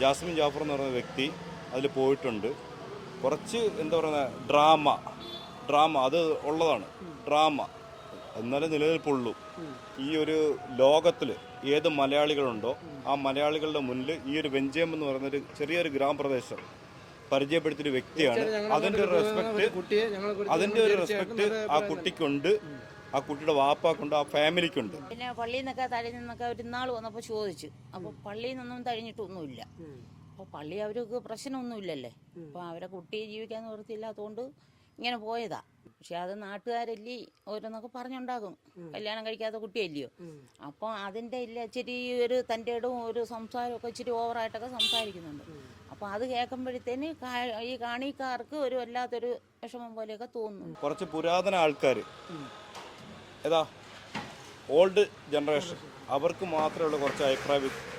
Jasmine Jafar എന്ന് പറയുന്ന വ്യക്തി അതിൽ പോയിട്ടുണ്ട്. കുറച്ച് എന്താ പറയുക ഡ്രാമ ഡ്രാമ അത് ഉള്ളതാണ് ഡ്രാമ. എന്നാലേ നിലനിൽപ്പുള്ളൂ ഈ ഒരു ലോകത്തിൽ ഏത് മലയാളികളുണ്ടോ ആ മലയാളികളുടെ മുന്നിൽ ഈ ഒരു വെഞ്ചയം എന്ന് പറയുന്ന ഒരു ചെറിയൊരു ഗ്രാമപ്രദേശം പരിചയപ്പെടുത്തിയൊരു വ്യക്തിയാണ്. അതിന്റെ ഒരു റെസ്പെക്ട് അതിന്റെ ഒരു റെസ്പെക്ട് ആ കുട്ടിക്കുണ്ട്. ആ കുട്ടിയുടെ വാപ്പാക്കുണ്ട് ആ ഫാമിലിക്കുണ്ട്. പിന്നെ പള്ളിയിൽ നിന്നൊക്കെ തഴഞ്ഞു നിന്നൊക്കെ ഒരു നാൾ വന്നപ്പോൾ ചോദിച്ചു. അപ്പോൾ പള്ളിയിൽ നിന്നൊന്നും തഴിഞ്ഞിട്ടൊന്നുമില്ല. അപ്പോൾ പള്ളി അവർക്ക് പ്രശ്നമൊന്നുമില്ലല്ലേ? അപ്പോൾ അവരെ കുട്ടിയെ ജീവിക്കാൻ നിവൃത്തിയില്ലാത്തതുകൊണ്ട് ഇങ്ങനെ പോയതാ. പക്ഷെ അത് നാട്ടുകാരല്ലേ ഓരോന്നൊക്കെ പറഞ്ഞുണ്ടാകും. കല്യാണം കഴിക്കാത്ത കുട്ടിയല്ലയോ? അപ്പോൾ അതിന്റെ ഇല്ല ഇച്ചിരി ഒരു തന്റെ ഇടവും ഒരു സംസാരമൊക്കെ ഇച്ചിരി ഓവറായിട്ടൊക്കെ സംസാരിക്കുന്നുണ്ട്. അപ്പോൾ അത് കേൾക്കുമ്പോഴത്തേന് ഈ കാണിക്കാർക്ക് ഒരു വല്ലാത്തൊരു വിഷമം പോലെയൊക്കെ തോന്നുന്നു കുറച്ച് പുരാതന ആൾക്കാർ ഏതാ? ഓൾഡ് ജനറേഷൻ അവർക്ക് മാത്രമേ ഉള്ള കുറച്ച് അഭിപ്രായ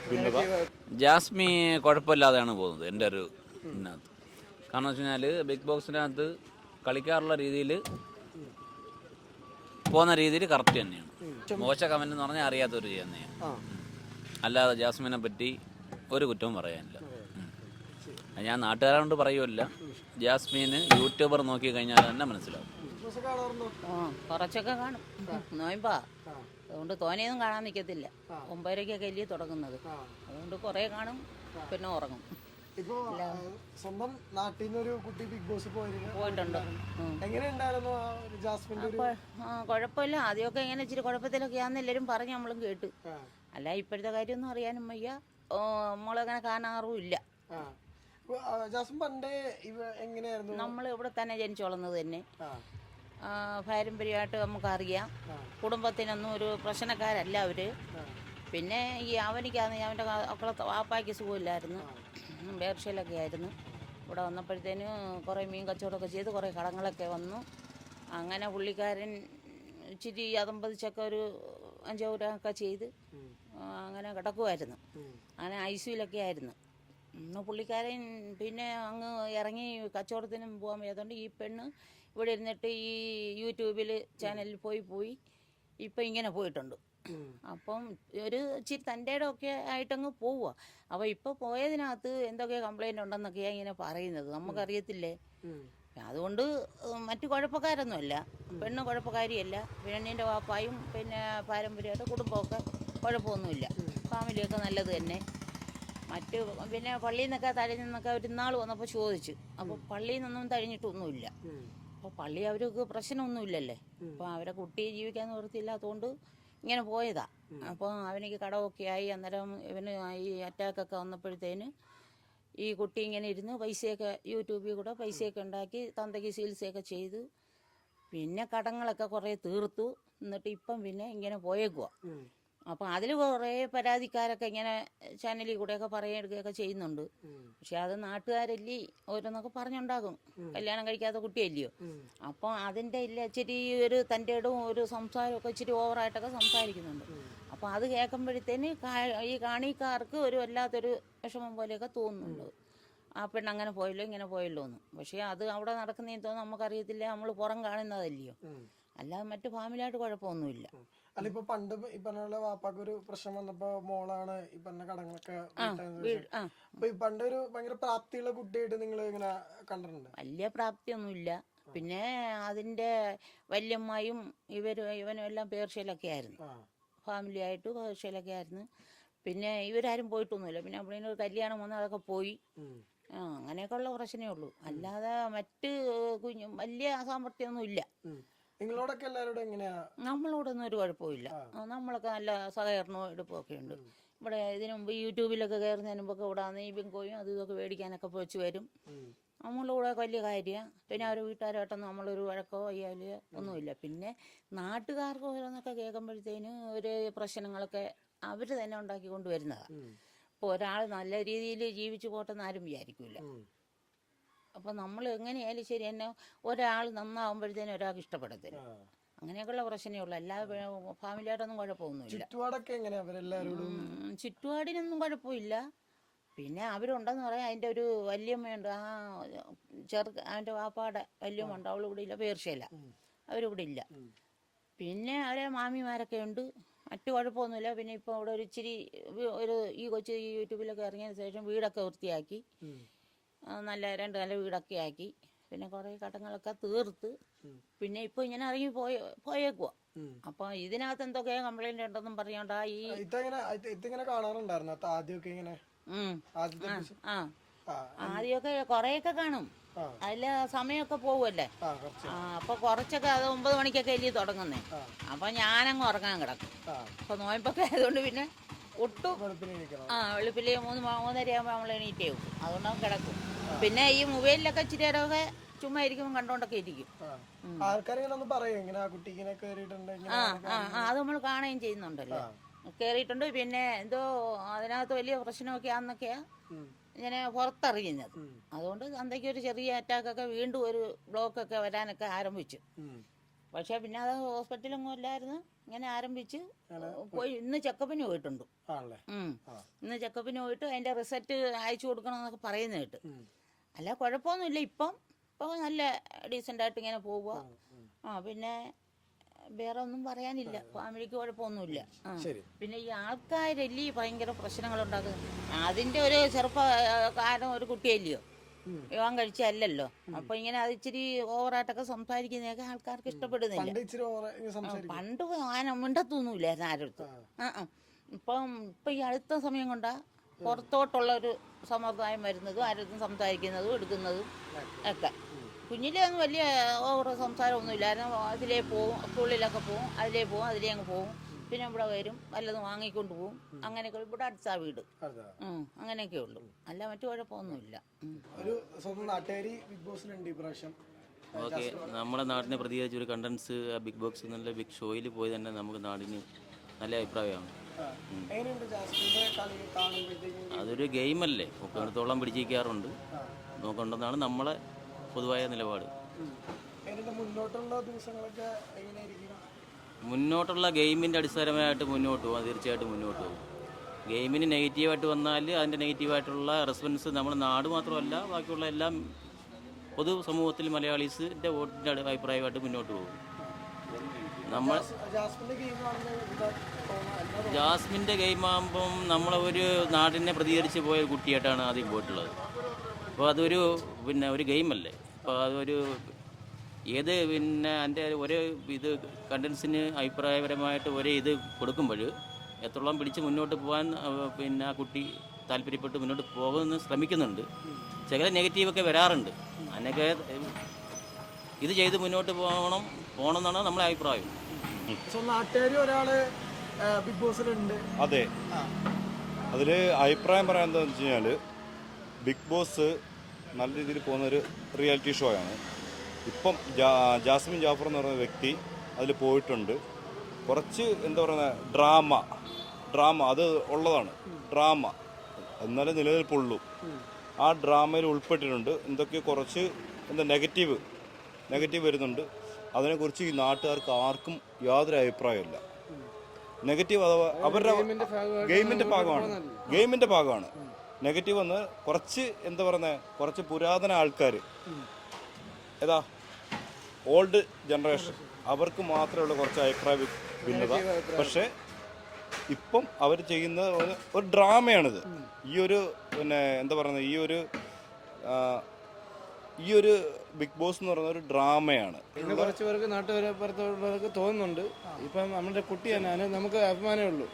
ഭിന്നത. ജാസ്മി കുഴപ്പമില്ലാതെയാണ് പോകുന്നത് എന്റെ ഒരു ഇതിനകത്ത്. കാരണം വെച്ച് കഴിഞ്ഞാൽ ബിഗ് ബോക്സിനകത്ത് കളിക്കാറുള്ള രീതിയിൽ പോകുന്ന രീതിയിൽ കറക്റ്റ് തന്നെയാണ്. മോശ കമന്റ് എന്ന് പറഞ്ഞാൽ അറിയാത്തൊരു തന്നെയാണ്. അല്ലാതെ ജാസ്മിനെ പറ്റി ഒരു കുറ്റവും പറയാനില്ല. ഞാൻ നാട്ടുകാരോട് പറയുമല്ല ജാസ്മീന് യൂട്യൂബർ നോക്കി കഴിഞ്ഞാൽ തന്നെ മനസ്സിലാവും. കുറച്ചൊക്കെ കാണും. നോയമ്പാ. അതുകൊണ്ട് തോനെയൊന്നും കാണാൻ നിൽക്കത്തില്ല ഒമ്പതരയ്ക്കൊക്കെ അല്ലേ തുടങ്ങുന്നത്. അതുകൊണ്ട് കുറേ കാണും പിന്നെ ഉറങ്ങും. ഇപ്പോ സ്വന്തം നാട്ടിൽ നിന്ന് ഒരു കുട്ടി ബിഗ് ബോസ് പോയിട്ടുണ്ടോ. കുഴപ്പമില്ല. ആദ്യമൊക്കെ ഇങ്ങനെ ഇച്ചിരി കുഴപ്പത്തിലൊക്കെയാന്ന് എല്ലാരും പറഞ്ഞു നമ്മളും കേട്ട്. അല്ല ഇപ്പോഴത്തെ കാര്യമൊന്നും അറിയാനും വയ്യ. ഓ, നമ്മളങ്ങനെ കാണാറും ഇല്ല. ജാസ്മിൻ പണ്ടേ എങ്ങനെയായിരുന്നു? നമ്മൾ ഇവിടെ തന്നെ ജനിച്ചു വളർന്നത് തന്നെ പാരമ്പര്യമായിട്ട് നമുക്കറിയാം. കുടുംബത്തിനൊന്നും ഒരു പ്രശ്നക്കാരല്ല അവർ പിന്നെ ഈ അവനിക്കാന്ന് അവന്റെ മക്കളെ വാപ്പായ്ക്ക് സുഖമില്ലായിരുന്നു. ബേർഷയിലൊക്കെ ആയിരുന്നു. ഇവിടെ വന്നപ്പോഴത്തേനും കുറേ മീൻ കച്ചവടമൊക്കെ ചെയ്ത് കുറേ കടങ്ങളൊക്കെ വന്നു. അങ്ങനെ പുള്ളിക്കാരൻ ഇച്ചിരി അതമ്പതിച്ചൊക്കെ ഒരു അഞ്ചൂരമൊക്കെ ചെയ്ത് അങ്ങനെ കിടക്കുമായിരുന്നു അങ്ങനെ ഐ സിയിലൊക്കെ ആയിരുന്നു. പുള്ളിക്കാരൻ പിന്നെ അങ്ങ് ഇറങ്ങി കച്ചവടത്തിനും പോകാൻ വയ്യാത്തതുകൊണ്ട് ഈ പെണ്ണ് ഇവിടെ ഇരുന്നിട്ട് ഈ യൂട്യൂബിൽ ചാനലിൽ പോയി പോയി. ഇപ്പം ഇങ്ങനെ പോയിട്ടുണ്ട്. അപ്പം ഒരു ഇച്ചിരി തന്റെ ഒക്കെ ആയിട്ടങ്ങ് പോവുക അപ്പോൾ ഇപ്പോൾ പോയതിനകത്ത് എന്തൊക്കെ കംപ്ലൈന്റ് ഉണ്ടെന്നൊക്കെയാണ് ഇങ്ങനെ പറയുന്നത്. നമുക്കറിയത്തില്ലേ? അതുകൊണ്ട് മറ്റു കുഴപ്പക്കാരൊന്നുമല്ല. പെണ്ണ് കുഴപ്പക്കാരിയല്ല. പെണ്ണിന്റെ വാപ്പായും പിന്നെ പാരമ്പര്യമായിട്ട് കുടുംബമൊക്കെ കുഴപ്പമൊന്നുമില്ല. ഫാമിലിയൊക്കെ നല്ലത് തന്നെ. മറ്റ് പിന്നെ പള്ളിയിൽ നിന്നൊക്കെ തഴഞ്ഞു നിന്നൊക്കെ ഒരു നാൾ വന്നപ്പോൾ ചോദിച്ചു. അപ്പോൾ പള്ളിയിൽ നിന്നൊന്നും തഴിഞ്ഞിട്ടൊന്നുമില്ല. അപ്പോൾ പള്ളി അവർക്ക് പ്രശ്നമൊന്നുമില്ലല്ലേ? അപ്പോൾ അവരെ കുട്ടിയെ ജീവിക്കാൻ നിവൃത്തിയില്ലാത്തതുകൊണ്ട് ഇങ്ങനെ പോയതാ. അപ്പോൾ അവനിക്ക് കടമൊക്കെ ആയി അന്നേരം ഇവന് ഈ അറ്റാക്കൊക്കെ വന്നപ്പോഴത്തേന് ഈ കുട്ടി ഇങ്ങനെ ഇരുന്ന് പൈസയൊക്കെ യൂട്യൂബിൽ കൂടെ പൈസയൊക്കെ ഉണ്ടാക്കി തന്തയ്ക്ക് ചികിത്സയൊക്കെ ചെയ്ത്. പിന്നെ കടങ്ങളൊക്കെ കുറേ തീർത്തു. എന്നിട്ട് ഇപ്പം പിന്നെ ഇങ്ങനെ പോയേക്കുക. അപ്പോൾ അതിൽ കുറേ പരാതിക്കാരൊക്കെ ഇങ്ങനെ ചാനലിൽ കൂടെയൊക്കെ പറയുകയൊക്കെ ചെയ്യുന്നുണ്ട്. പക്ഷെ അത് നാട്ടുകാരല്ലേ ഓരോന്നൊക്കെ പറഞ്ഞുണ്ടാകും. കല്യാണം കഴിക്കാത്ത കുട്ടിയല്ലയോ? അപ്പോൾ അതിന്റെ ഇല്ല ഇച്ചിരി ഒരു തന്റെ ഇടവും ഒരു സംസാരമൊക്കെ ഇച്ചിരി ഓവറായിട്ടൊക്കെ സംസാരിക്കുന്നുണ്ട്. അപ്പോൾ അത് കേൾക്കുമ്പോഴത്തേന് ഈ കാണിക്കാർക്ക് ഒരു വല്ലാത്തൊരു വിഷമം പോലെയൊക്കെ തോന്നുന്നുണ്ട്. ആ പെണ്ണ് അങ്ങനെ പോയല്ലോ ഇങ്ങനെ പോയല്ലോ എന്ന്. പക്ഷേ അത് അവിടെ നടക്കുന്നതെന്ന് നമുക്കറിയത്തില്ല നമ്മൾ പുറം കാണുന്നതല്ലയോ. അല്ലാതെ മറ്റു ഫാമിലിയായിട്ട് കുഴപ്പമൊന്നുമില്ല. അല്ല ഇപ്പൊ പണ്ട് ഈ പറഞ്ഞ പോലെ വാപ്പാക്ക് ഒരു പ്രശ്നം വന്നപ്പോ മോളാണ് ഈ പറഞ്ഞ കടങ്ങളൊക്കെ. അപ്പൊ ഈ പണ്ട് ഒരു ഭയങ്കര പ്രാപ്തിയുള്ള കുട്ടിയായിട്ട് നിങ്ങൾ ഇങ്ങനെ കണ്ടിട്ടുണ്ട്? വലിയ പ്രാപ്തിയൊന്നുമില്ല. പിന്നെ അതിന്റെ വല്യമ്മയും ഇവരും ഇവനും എല്ലാം പേർഷ്യയിലൊക്കെ ആയിരുന്നു. ഫാമിലി ആയിട്ട് പേർഷ്യയിലൊക്കെ ആയിരുന്നു. പിന്നെ ഇവരാരും പോയിട്ടൊന്നുമില്ല. പിന്നെ അവിടെ ഒരു കല്യാണം വന്ന് അതൊക്കെ പോയി. ആ അങ്ങനെയൊക്കെ ഉള്ള പ്രശ്നമേ ഉള്ളൂ. അല്ലാതെ മറ്റ് കുഞ്ഞു വലിയ സാമർഥ്യമൊന്നും ഇല്ല. നിങ്ങളോടൊക്കെ എല്ലാവരോടും എങ്ങനെയാ? നമ്മളോടൊന്നും ഒരു കുഴപ്പമില്ല നമ്മളൊക്കെ നല്ല സഹകരണവും ഒക്കെ ഉണ്ട്. ഇവിടെ ഇതിനു മുമ്പ് യൂട്യൂബിലൊക്കെ കയറുന്നതിന് മുമ്പൊക്കെ ഇവിടെ ഈ ബിങ്കോയും അതും ഇതൊക്കെ മേടിക്കാനൊക്കെ വെച്ച് വരും. കൂടെ വലിയ കാര്യമാണ് പിന്നെ അവർ വീട്ടുകാരായിട്ടൊന്നും നമ്മളൊരു വഴക്കോ അയ്യാൽ ഒന്നുമില്ല. പിന്നെ നാട്ടുകാർക്ക് ഓരോന്നൊക്കെ കേൾക്കുമ്പോഴത്തേന് ഒരു പ്രശ്നങ്ങളൊക്കെ അവർ തന്നെ ഉണ്ടാക്കി കൊണ്ടുവരുന്നതാണ് ഇപ്പോൾ ഒരാൾ നല്ല രീതിയിൽ ജീവിച്ചു പോട്ടെന്ന് ആരും വിചാരിക്കില്ല. അപ്പോൾ നമ്മൾ എങ്ങനെയായാലും ശരി എന്നെ ഒരാൾ നന്നാവുമ്പോഴത്തേനും ഒരാൾക്ക് ഇഷ്ടപ്പെടത്തില്ല. അങ്ങനെയൊക്കെയുള്ള പ്രശ്നമേ ഉള്ളൂ. അല്ലാതെ ഫാമിലിയായിട്ടൊന്നും കുഴപ്പമൊന്നുമില്ല. ചുറ്റുപാടൊക്കെ എങ്ങനെയാ ചുറ്റുപാടിനൊന്നും കുഴപ്പമില്ല. പിന്നെ അവരുണ്ടെന്ന് പറയാൻ അതിന്റെ ഒരു വല്യമ്മയുണ്ട്. ആ ചെറു അവന്റെ വാപ്പാടെ വല്യമ്മ ഉണ്ട് അവളിവിടെ ഇല്ല പേർഷ്യയില്ല അവരിവിടെ ഇല്ല. പിന്നെ അവരെ മാമിമാരൊക്കെ ഉണ്ട്. മറ്റു കുഴപ്പമൊന്നുമില്ല. പിന്നെ ഇപ്പോൾ ഇവിടെ ഒരു ഇച്ചിരി ഒരു ഈ കൊച്ചു യൂട്യൂബിലൊക്കെ ഇറങ്ങിയതിന് ശേഷം വീടൊക്കെ വൃത്തിയാക്കി. നല്ല രണ്ട് നല്ല വീടൊക്കെ ആക്കി. പിന്നെ കുറേ കടങ്ങളൊക്കെ തീർത്ത്. പിന്നെ ഇപ്പോൾ ഇങ്ങനെ ഇറങ്ങി പോയ പോയേക്കുവാ. അപ്പൊ ഇതിനകത്ത് എന്തൊക്കെ കംപ്ലൈന്റ് ഉണ്ടെന്നും പറഞ്ഞോണ്ടാ ഈ ഇതെങ്ങനെ ഇത് ഇതിങ്ങനെ കാണാറുണ്ടായിരുന്നു? ആദ്യമൊക്കെ ഇങ്ങനെ? ആ ആദ്യമൊക്കെ കൊറേയൊക്കെ കാണും. അതിൽ സമയൊക്കെ സമയമൊക്കെ പോവുമല്ലേ അപ്പൊ കുറച്ചൊക്കെ അത് ഒമ്പത് മണിക്കൊക്കെ അല്ലേ തുടങ്ങുന്നേ? അപ്പൊ ഞാനങ്ങ് ഉറങ്ങാൻ കിടക്കും. അപ്പൊ നോയമ്പൊക്കെ ആയതുകൊണ്ട് പിന്നെ ഒട്ടും ആ വെളുപ്പിൽ മൂന്ന് മൂന്നര ആകുമ്പോൾ നമ്മൾ എണീറ്റേ ആവും അതുകൊണ്ട് അവൻ കിടക്കും പിന്നെ ഈ മൊബൈലിലൊക്കെ ഇച്ചിരി നേരമൊക്കെ ചുമ്മാ ഇരിക്കുമ്പോൾ കണ്ടോണ്ടൊക്കെ ഇരിക്കും. ആ. കേറിയിട്ടുണ്ട് അത് നമ്മൾ കാണുകയും ചെയ്യുന്നുണ്ടല്ലോ. കയറിയിട്ടുണ്ട് പിന്നെ എന്തോ അതിനകത്ത് വലിയ പ്രശ്നമൊക്കെ ആണെന്നൊക്കെയാ ഇങ്ങനെ പുറത്തറിയുന്നത് അതുകൊണ്ട് അന്തയ്ക്ക് ഒരു ചെറിയ അറ്റാക്കൊക്കെ വീണ്ടും ഒരു ബ്ലോക്കൊക്കെ വരാനൊക്കെ ആരംഭിച്ചു. പക്ഷേ പിന്നെ അത് ഹോസ്പിറ്റലൊന്നും ഇല്ലായിരുന്നു. ഇങ്ങനെ ആരംഭിച്ച് പോയി. ഇന്ന് ചെക്കപ്പിന് പോയിട്ടുണ്ട്. ഇന്ന് ചെക്കപ്പിന് പോയിട്ട് അതിന്റെ റിസൾട്ട് അയച്ചു കൊടുക്കണം എന്നൊക്കെ പറയുന്ന കേട്ട് അല്ല കുഴപ്പമൊന്നുമില്ല. ഇപ്പം ഇപ്പം നല്ല ഡീസന്റ് ആയിട്ട് ഇങ്ങനെ പോവുക. ആ പിന്നെ വേറെ ഒന്നും പറയാനില്ല ഫാമിലിക്ക് കുഴപ്പമൊന്നുമില്ല. പിന്നെ ഈ ആൾക്കാരല്ലേ ഭയങ്കര പ്രശ്നങ്ങൾ ഉണ്ടാക്കുന്നത് അതിന്റെ ഒരു ചെറുപ്പ കാരണം ഒരു കുട്ടിയല്ലയോ? വിവാഹം കഴിച്ചല്ലോ അപ്പൊ ഇങ്ങനെ അത് ഇച്ചിരി ഓവറായിട്ടൊക്കെ സംസാരിക്കുന്നതൊക്കെ ആൾക്കാർക്ക് ഇഷ്ടപ്പെടുന്നില്ല. പണ്ട് ആന മിണ്ടത്തൊന്നുമില്ലായിരുന്നു ആരടുത്ത് ആ. ആ. ഇപ്പം ഇപ്പൊ ഈ അടുത്ത സമയം കൊണ്ടാ പുറത്തോട്ടുള്ള ഒരു സമ്പ്രദായം വരുന്നതും ആരടുത്തും സംസാരിക്കുന്നതും എടുക്കുന്നതും ഒക്കെ. കുഞ്ഞിലൊന്നും വലിയ ഓവർ സംസാരമൊന്നുമില്ലായിരുന്നു. അതിലേ പോവും സ്കൂളിലൊക്കെ പോവും അതിലേ പോവും അതിലേ അങ്ങ് പോവും. പിന്നെ ഇവിടെ വരും വല്ലതും വാങ്ങിക്കൊണ്ട് പോവും. അങ്ങനെയൊക്കെ ഇവിടെ അടുത്താ വീട്. അങ്ങനെയൊക്കെ ഉള്ളു. അല്ല മറ്റു കുഴപ്പമൊന്നുമില്ല. ഒരു സ്വന്തം നാട്ടുകാരി ബിഗ് ബോസിലുണ്ട് ഇപ്രാവശ്യം പ്രാവശ്യം. ഓക്കെ നമ്മുടെ നാടിനെ പ്രതികരിച്ച് ഒരു കണ്ടൻസ് ബിഗ് ബോക്സ് എന്നുള്ള ബിഗ് ഷോയിൽ പോയി തന്നെ നമുക്ക് നാടിന് നല്ല അഭിപ്രായമാണ്. അതൊരു ഗെയിമല്ലേ ഒക്കെടുത്തോളം പിടിച്ചിരിക്കാറുണ്ട്. നോക്കണ്ടെന്നാണ് നമ്മളെ പൊതുവായ നിലപാട്. മുന്നോട്ടുള്ള ദിവസങ്ങളൊക്കെ എങ്ങനെയായിരിക്കും? മുന്നോട്ടുള്ള ഗെയിമിന്റെ അടിസ്ഥാനമായിട്ട് മുന്നോട്ട് പോകും തീർച്ചയായിട്ടും മുന്നോട്ട് പോകും ഗെയിമിന് നെഗറ്റീവായിട്ട് വന്നാൽ അതിന്റെ നെഗറ്റീവായിട്ടുള്ള റെസ്പോൺസ് നമ്മുടെ നാട് മാത്രമല്ല ബാക്കിയുള്ള എല്ലാം പൊതു സമൂഹത്തിൽ മലയാളീസിന്റെ വോട്ടിന്റെ അഭിപ്രായമായിട്ട് മുന്നോട്ട് പോകും. നമ്മൾ ജാസ്മിന്റെ ഗെയിമാകുമ്പം നമ്മളൊരു നാടിനെ പ്രതികരിച്ച് പോയ കുട്ടിയായിട്ടാണ് ആദ്യം പോയിട്ടുള്ളത്. അപ്പോൾ അതൊരു പിന്നെ ഒരു ഗെയിമല്ലേ. അപ്പോൾ അതൊരു ഏത് പിന്നെ എന്റെ ഒരു ഇത് കണ്ടൻസിന് അഭിപ്രായപരമായിട്ട് ഒരേ ഇത് കൊടുക്കുമ്പോൾ എത്രത്തോളം പിടിച്ച് മുന്നോട്ട് പോകാൻ പിന്നെ ആ കുട്ടി താല്പര്യപ്പെട്ട് മുന്നോട്ട് പോകുമെന്ന് ശ്രമിക്കുന്നുണ്ട്. ചില നെഗറ്റീവൊക്കെ വരാറുണ്ട്. അതിനൊക്കെ ഇത് ചെയ്ത് മുന്നോട്ട് പോകണം പോകണം എന്നാണ് നമ്മളെ അഭിപ്രായം ഒരാൾ ബിഗ് ബോസിലുണ്ട്. അതെ. അതിൽ അഭിപ്രായം പറയാൻ എന്താണെന്ന് വെച്ച് കഴിഞ്ഞാൽ ബിഗ് ബോസ് നല്ല രീതിയിൽ പോകുന്ന ഒരു റിയാലിറ്റി ഷോ ആണ് ഇപ്പം ജാസ്മിൻ ജാഫർ എന്ന് പറയുന്ന വ്യക്തി അതിൽ പോയിട്ടുണ്ട്. കുറച്ച് എന്താ പറയുക ഡ്രാമ ഡ്രാമ അത് ഉള്ളതാണ് ഡ്രാമ. എന്നാലേ നിലനിൽപ്പുള്ളൂ. ആ ഡ്രാമയിൽ ഉൾപ്പെട്ടിട്ടുണ്ട്. എന്തൊക്കെ കുറച്ച് എന്താ നെഗറ്റീവ് നെഗറ്റീവ് വരുന്നുണ്ട്. അതിനെക്കുറിച്ച് ഈ നാട്ടുകാർക്ക് ആർക്കും യാതൊരു അഭിപ്രായമില്ല നെഗറ്റീവ് അഥവാ അവരുടെ ഗെയിമിന്റെ ഭാഗമാണ്. ഗെയിമിന്റെ ഭാഗമാണ്. നെഗറ്റീവ് എന്ന് കുറച്ച് എന്താ പറയുന്നത് കുറച്ച് പുരാതന ആൾക്കാർ ഏതാ? ഓൾഡ് ജനറേഷൻ അവർക്ക് മാത്രമേ ഉള്ള കുറച്ച് അഭിപ്രായ ഭിന്നത. പക്ഷേ ഇപ്പം അവർ ചെയ്യുന്ന ഒരു- ഡ്രാമയാണിത്. ഈ ഒരു പിന്നെ എന്താ പറയുന്നത്? ഈ ഒരു ഈ ഒരു ബിഗ് ബോസ് എന്ന് പറയുന്ന ഒരു ഡ്രാമയാണ്. പിന്നെ കുറച്ച് പേർക്ക് നാട്ടുപുറത്തുള്ളവർക്ക് തോന്നുന്നുണ്ട്. ഇപ്പം നമ്മുടെ കുട്ടി തന്നെ നമുക്ക് അഭിമാനമേ ഉള്ളൂ.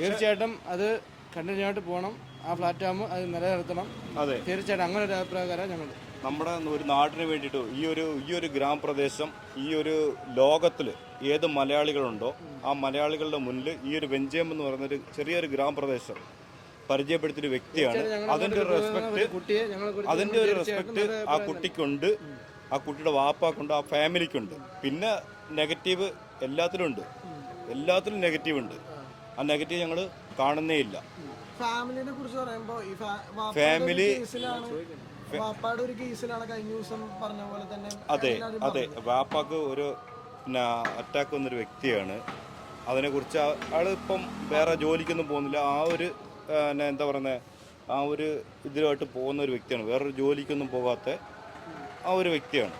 തീർച്ചയായിട്ടും അത് കണ്ടിന്യൂ ആയിട്ട് പോകണം. ആ പ്ലാറ്റ്ഫോം അത് നിലനിർത്തണം. അതെ. തീർച്ചയായിട്ടും അങ്ങനെ ഒരു അഭിപ്രായക്കാരാണ് ഞങ്ങൾ നമ്മുടെ ഒരു നാടിന് വേണ്ടിയിട്ട് ഈ ഒരു ഈ ഒരു ഗ്രാമപ്രദേശം ഈ ഒരു ലോകത്തിൽ ഏത് മലയാളികളുണ്ടോ ആ മലയാളികളുടെ മുന്നിൽ ഈ ഒരു വെഞ്ചയം എന്ന് പറയുന്ന ഒരു ചെറിയൊരു ഗ്രാമപ്രദേശം പരിചയപ്പെടുത്തിയ വ്യക്തിയാണ്. അതിന്റെ ഒരു റെസ്പെക്ട് അതിന്റെ ഒരു റെസ്പെക്ട് ആ കുട്ടിക്കുണ്ട് ആ കുട്ടിയുടെ വാപ്പാക്കുണ്ട് ആ ഫാമിലിക്കുണ്ട്. പിന്നെ നെഗറ്റീവ് എല്ലാത്തിലും ഉണ്ട് എല്ലാത്തിലും നെഗറ്റീവ് ഉണ്ട് ആ നെഗറ്റീവ് ഞങ്ങൾ കാണുന്നേ ഇല്ല. ഫാമിലിനെ കുറിച്ച് പറയുമ്പോൾ ഫാമിലി- വാപ്പാടെ ഒരു കേസിലാണ് കഴിഞ്ഞ ദിവസം പറഞ്ഞ പോലെ തന്നെ അതെ അതെ. വാപ്പാക്ക് ഒരു പിന്നെ അറ്റാക്ക് വന്നൊരു വ്യക്തിയാണ്. അതിനെക്കുറിച്ച് ആ- ആൾ ഇപ്പം വേറെ ജോലിക്കൊന്നും പോകുന്നില്ല. ആ ഒരു പിന്നെ എന്താ പറയുന്നത് ആ ഒരു ഇതിലുമായിട്ട് പോകുന്ന ഒരു വ്യക്തിയാണ്. വേറൊരു ജോലിക്കൊന്നും പോകാത്ത ആ ഒരു വ്യക്തിയാണ്.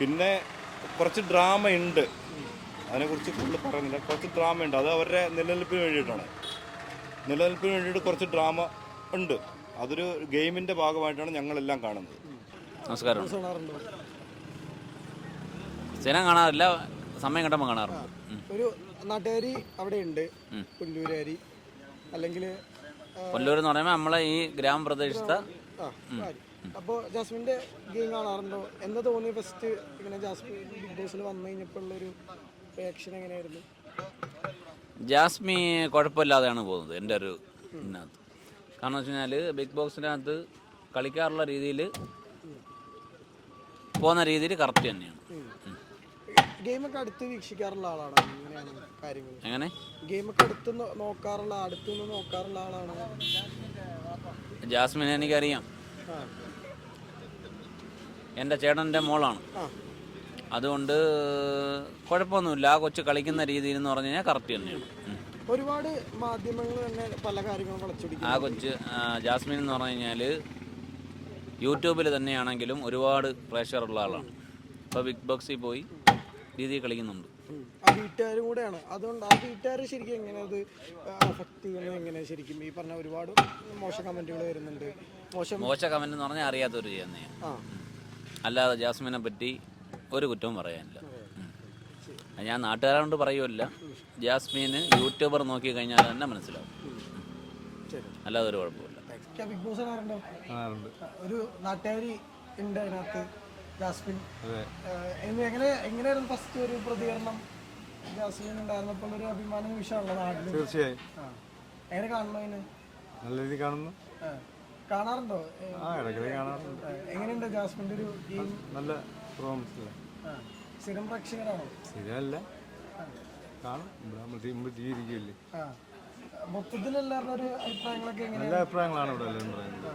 പിന്നെ കുറച്ച് ഡ്രാമ ഉണ്ട്. അതിനെക്കുറിച്ച് കൂടുതൽ പറയുന്നില്ല. കുറച്ച് ഡ്രാമ ഉണ്ട്. അത് അവരുടെ നിലനിൽപ്പിന് വേണ്ടിയിട്ടാണ്. നിലനിൽപ്പിന് വേണ്ടിയിട്ട് കുറച്ച് ഡ്രാമ ഉണ്ട്. അതൊരു ഗെയിമിന്റെ ഭാഗമായിട്ടാണ് ഞങ്ങളെല്ലാം കാണുന്നത്. നമസ്കാരം. കാണാറുണ്ടോ. കാണാറില്ല സമയം കിട്ടുമ്പോൾ കാണാറുണ്ട്. ഒരു നാട്ടുകാരി അവിടെ ഉണ്ട് പുല്ലൂരാരി അല്ലെങ്കിൽ കൊല്ലൂർ എന്ന് പറയുമ്പോൾ നമ്മളെ ഈ ഗ്രാമപ്രദേശത്തെ അപ്പോൾ ജാസ്മിന്റെ ഗെയിം കാണാറുണ്ടോ? എന്താ തോന്നി ഫസ്റ്റ് ഇങ്ങനെ ജാസ്മിൻ ബിഗ് ബോസിൽ വന്നു കഴിഞ്ഞപ്പോൾ ഉള്ളൊരു റിയാക്ഷൻ എങ്ങനെയായിരുന്നു? ജാസ്മി കുഴപ്പമില്ലാതെയാണ് പോകുന്നത് എന്റെ ഒരു ഇതിനകത്ത്. കാരണം വെച്ച് കഴിഞ്ഞാൽ ബിഗ് ബോക്സിനകത്ത് കളിക്കാറുള്ള രീതിയിൽ പോകുന്ന രീതിയിൽ കറക്റ്റ് തന്നെയാണ്. ഗെയിമൊക്കെ അടുത്ത് വീക്ഷിക്കാറുള്ള ആളാണ്? കാര്യങ്ങൾ എങ്ങനെ? ഗെയിമൊക്കെ അടുത്ത് നോക്കാറുള്ള അടുത്ത് നിന്ന് നോക്കാറുള്ള ആളാണ്? ജാസ്മിനെ എനിക്കറിയാം. എന്റെ ചേട്ടന്റെ മോളാണ്. അതുകൊണ്ട് കുഴപ്പമൊന്നുമില്ല. ആ കൊച്ചു കളിക്കുന്ന രീതിയിൽ എന്ന് പറഞ്ഞു കഴിഞ്ഞാൽ കറക്റ്റ് തന്നെയാണ്. ഒരുപാട് മാധ്യമങ്ങൾ തന്നെ പല കാര്യങ്ങളും വളച്ചൊടിക്കും ആ കൊച്ച് ആ, ജാസ്മിൻ എന്ന് പറഞ്ഞു കഴിഞ്ഞാൽ യൂട്യൂബിൽ തന്നെയാണെങ്കിലും ഒരുപാട് പ്രേക്ഷകരുള്ള ആളാണ്. ഇപ്പോൾ ബിഗ് ബോക്സിൽ പോയി രീതിയിൽ കളിക്കുന്നുണ്ട്. ഉം. ആ വീട്ടുകാരും കൂടെയാണ്. അതുകൊണ്ട് ആ വീട്ടുകാർ ശരിക്കും എങ്ങനെ അത് അഫക്റ്റ് ചെയ്യുന്നത് എങ്ങനെ ശരിക്കും? ഈ പറഞ്ഞ ഒരുപാട് മോശം കമന്റുകൾ വരുന്നുണ്ട്. മോശം മോശ കമന്റ് എന്ന് പറഞ്ഞാൽ അറിയാത്തവർ ചെയ്യുന്നതാണ് ആ. അല്ലാതെ ജാസ്മിനെ പറ്റി ഒരു കുറ്റവും പറയാനില്ല. ഉം. ഞാൻ നാട്ടുകാരോണ്ട് പറയുമല്ല ജാസ്മിന് യൂട്യൂബർ നോക്കി കഴിഞ്ഞാൽ തന്നെ മനസ്സിലാവും. അല്ലാതെ ഒരു കുഴപ്പമില്ല ബിഗ് ബോസ് കാണാറുണ്ടോ ഒരു നാട്ടുകാരി ഉണ്ട് അതിനകത്ത് ജാസ്മിൻ. എങ്ങനെ എങ്ങനെയായിരുന്നു ഫസ്റ്റ് ഒരു പ്രതികരണം? ജാസ്മിൻ ഉണ്ടായിരുന്നപ്പോൾ ഒരു അഭിമാന നിമിഷമാണല്ലോ നാട്ടിൽ തീർച്ചയായും. ആ. എങ്ങനെ കാണുന്നു അതിന്? നല്ല രീതിയിൽ കാണുന്നു. ആ. കാണാറുണ്ടോ? എങ്ങനെയുണ്ട് ഒരു നല്ല. സ്ഥിരം പ്രേക്ഷകരാണോ? ശരിയല്ല കാണും. ഇവിടെ നമ്മൾ മുമ്പ് ജീവിക്കുകയല്ലേ ആ. മൊത്തത്തിൽ എല്ലാവരുടെ ഒരു അഭിപ്രായങ്ങളൊക്കെ എങ്ങനെ നല്ല അഭിപ്രായങ്ങളാണ് ഇവിടെ എല്ലാവരും പറയുന്നത്.